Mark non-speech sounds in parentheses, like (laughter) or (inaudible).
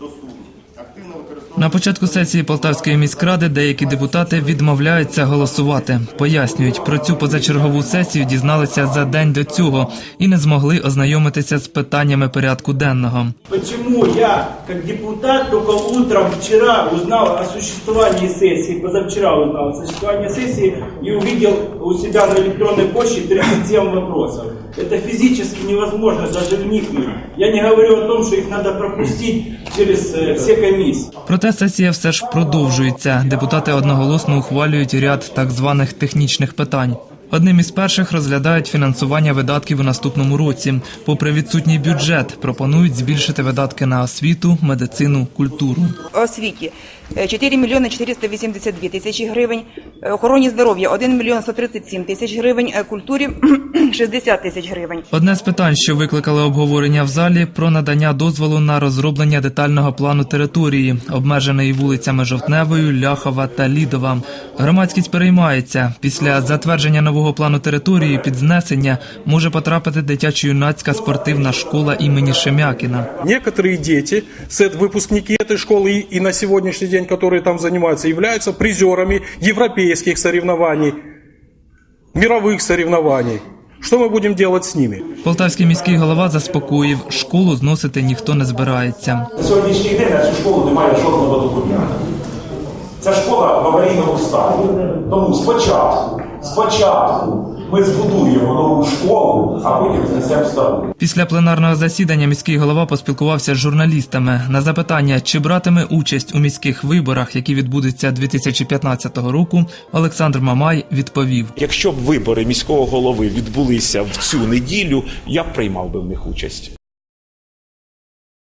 до суду. На початку сесії Полтавської міськради деякі депутати відмовляються голосувати. Пояснюють, про цю позачергову сесію дізналися за день до цього і не змогли ознайомитися з питаннями порядку денного. Почему я, как депутат, только утром вчера узнал о существовании сессии, позавчера узнал о существовании сессии и увидел у себя на электронной почте 37 вопросов. Это физически невозможно даже вникнуть. Я не говорю о том, что их надо пропустить через э, все комиссии. Проте сесія все ж продовжується. Депутати одноголосно ухвалюють ряд так званих технічних питань. Одним із перших розглядають фінансування видатків у наступному році. Попри відсутній бюджет, пропонують збільшити видатки на освіту, медицину, культуру. освіті е, 4 мільйони 482 тисячі гривень, е, охороні здоров'я 1 мільйон 137 тисяч гривень, е, культурі (clears throat) 60 тисяч гривень. Одне з питань, що викликали обговорення в залі, про надання дозволу на розроблення детального плану території, обмеженої вулицями Жовтневою, Ляхова та Лідова. Громадськість переймається. Після затвердження нового плану території під знесення може потрапити дитячо-юнацька спортивна школа імені Шемякіна. Некоторые дети, с эт- выпускники этой школы и, и на сегодняшний день, которые там занимаются, являются призерами европейских соревнований, мировых соревнований. Что мы будем делать с ними? Полтавський міський голова заспокоїв, школу зносити ніхто не збирається. На сьогоднішній день на цю школу немає жодного документа. Ця школа в аварійному стані. Тому спочатку, спочатку ми збудуємо нову школу, а потім знесемо стару. Після пленарного засідання міський голова поспілкувався з журналістами на запитання, чи братиме участь у міських виборах, які відбудуться 2015 року. Олександр Мамай відповів: Якщо б вибори міського голови відбулися в цю неділю, я б приймав би в них участь.